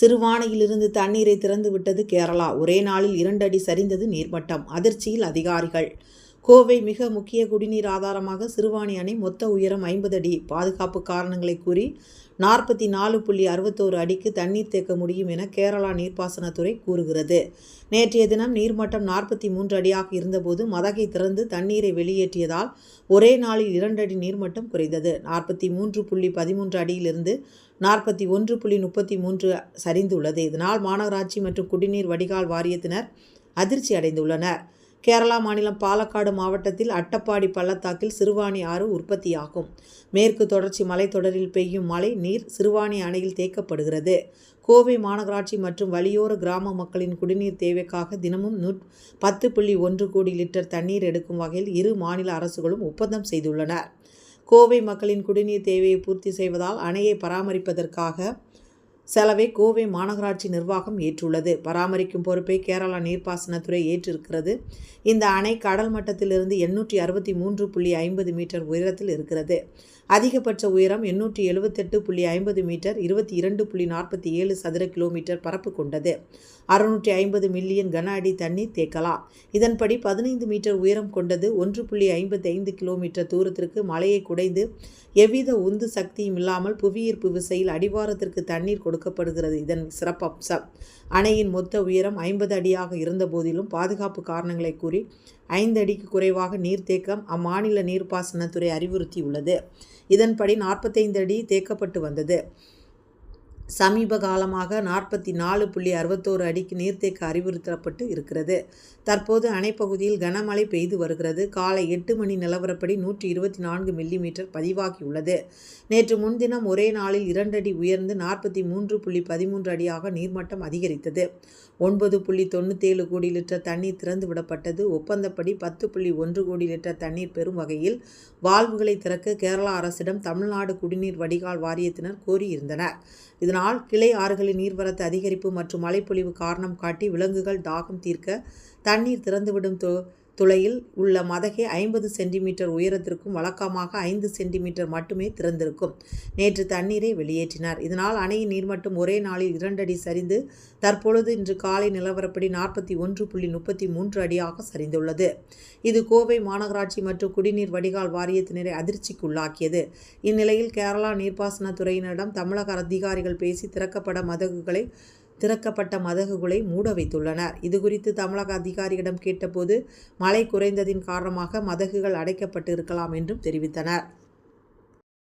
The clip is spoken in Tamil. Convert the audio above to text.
சிறுவானையிலிருந்து தண்ணீரை திறந்து விட்டது கேரளா. ஒரே நாளில் இரண்டு அடி சரிந்தது நீர்மட்டம். அதிர்ச்சியில் அதிகாரிகள் கோவை மிக முக்கிய குடிநீர் ஆதாரமாக சிறுவாணி அணை மொத்த உயரம் ஐம்பது அடி. பாதுகாப்பு காரணங்களை கூறி நாற்பத்தி நாலு புள்ளி அறுபத்தோரு அடிக்கு தண்ணீர் தேக்க முடியும் என கேரளா நீர்ப்பாசனத்துறை கூறுகிறது. நேற்றைய தினம் நீர்மட்டம் நாற்பத்தி மூன்று அடியாக இருந்தபோது மதகை திறந்து தண்ணீரை வெளியேற்றியதால் ஒரே நாளில் இரண்டு அடி நீர்மட்டம் குறைந்தது. நாற்பத்தி மூன்று புள்ளி பதிமூன்று அடியிலிருந்து நாற்பத்தி ஒன்று புள்ளி முப்பத்தி மூன்று சரிந்துள்ளது. இதனால் மாநகராட்சி மற்றும் குடிநீர் வடிகால் வாரியத்தினர் அதிர்ச்சி அடைந்துள்ளனர். கேரளா மாநிலம் பாலக்காடு மாவட்டத்தில் அட்டப்பாடி பள்ளத்தாக்கில் சிறுவாணி ஆறு உற்பத்தியாகும். மேற்கு தொடர்ச்சி மலைத்தொடரில் பெய்யும் மழை நீர் சிறுவாணி அணையில் தேக்கப்படுகிறது. கோவை மாநகராட்சி மற்றும் வலியோர கிராம மக்களின் குடிநீர் தேவைக்காக தினமும் நூ பத்து புள்ளி ஒன்று கோடி லிட்டர் தண்ணீர் எடுக்கும் வகையில் இரு மாநில அரசுகளும் ஒப்பந்தம் செய்துள்ளனர். கோவை மக்களின் குடிநீர் தேவையை பூர்த்தி செய்வதால் அணையை பராமரிப்பதற்காக செலவை கோவை மாநகராட்சி நிர்வாகம் ஏற்றுள்ளது. பராமரிக்கும் பொறுப்பை கேரளா நீர்ப்பாசனத்துறை ஏற்றிருக்கிறது. இந்த அணை கடல் மட்டத்திலிருந்து எண்ணூற்றி அறுபத்தி மூன்று புள்ளி ஐம்பது மீட்டர் உயரத்தில் இருக்கிறது. அதிகபட்ச உயரம் எண்ணூற்றி எழுபத்தெட்டு புள்ளி ஐம்பது மீட்டர் இருபத்தி இரண்டு புள்ளி நாற்பத்தி ஏழு சதுர கிலோமீட்டர் பரப்பு கொண்டது. அறுநூற்றி ஐம்பது மில்லியன் கன அடி தண்ணீர் தேக்கலாம். இதன்படி பதினைந்து மீட்டர் உயரம் கொண்டது ஒன்று புள்ளி ஐம்பத்தி ஐந்து கிலோமீட்டர் தூரத்திற்கு மலையை குடைந்து எவ்வித உந்து சக்தியும் இல்லாமல் புவியீர்ப்பு விசையில் அடிவாரத்திற்கு தண்ணீர் கொடுக்கப்படுகிறது. இதன் சிறப்பம்சம் அணையின் மொத்த உயரம் ஐம்பது அடியாக இருந்த போதிலும் பாதுகாப்பு காரணங்களை கூறி ஐந்து அடிக்கு குறைவாக நீர்த்தேக்கம் அம்மாநில நீர்ப்பாசனத்துறை அறிவுறுத்தியுள்ளது. இதன்படி நாற்பத்தைந்து அடி தேக்கப்பட்டு வந்தது. சமீப காலமாக நாற்பத்தி நாலு புள்ளி அறுபத்தோரு அடிக்கு நீர்த்தேக்க அறிவுறுத்தப்பட்டு இருக்கிறது. தற்போது அணைப்பகுதியில் கனமழை பெய்து வருகிறது. காலை எட்டு மணி நிலவரப்படி நூற்றி இருபத்தி நான்கு மில்லிமீட்டர் பதிவாகியுள்ளது. நேற்று முன்தினம் ஒரே நாளில் இரண்டடி உயர்ந்து நாற்பத்தி மூன்று புள்ளி பதிமூன்று அடியாக நீர்மட்டம் அதிகரித்தது. ஒன்பது புள்ளி தொண்ணூற்றேழு கோடி லிட்டர் தண்ணீர் திறந்து விடப்பட்டது ஒப்பந்தப்படி பத்து புள்ளி ஒன்று கோடி லிட்டர் தண்ணீர் பெறும் வகையில் வால்வுகளை திறக்க கேரளா அரசிடம் தமிழ்நாடு குடிநீர் வடிகால் வாரியத்தினர் கோரியிருந்தனர். இதனால் கிளை ஆறுகளின் நீர்வரத்து அதிகரிப்பு மற்றும் மழைப்பொழிவு காரணம் காட்டி விலங்குகள் தாகம் தீர்க்க தண்ணீர் திறந்துவிடும் தொ துளையில் உள்ள மதகை ஐம்பது சென்டிமீட்டர் உயரத்திற்கும் வழக்கமாக ஐந்து சென்டிமீட்டர் மட்டுமே திறந்திருக்கும். நேற்று தண்ணீரை வெளியேற்றினார். இதனால் அணையின் நீர்மட்டம் ஒரே நாளில் இரண்டடி சரிந்து தற்பொழுது இன்று காலை நிலவரப்படி நாற்பத்தி ஒன்று புள்ளி முப்பத்தி மூன்று அடியாக சரிந்துள்ளது. இது கோவை மாநகராட்சி மற்றும் குடிநீர் வடிகால் வாரியத்தினரை அதிர்ச்சிக்குள்ளாக்கியது. இந்நிலையில் கேரளா நீர்ப்பாசனத்துறையினரிடம் தமிழக அதிகாரிகள் பேசி திறக்கப்பட மதகுகளை திறக்கப்பட்ட மதகுகளை மூட வைத்துள்ளனர். இதுகுறித்து தமிழக அதிகாரியிடம் கேட்டபோது மழை குறைந்ததின் காரணமாக மதகுகள் அடைக்கப்பட்டு இருக்கலாம் என்றும் தெரிவித்தனர்.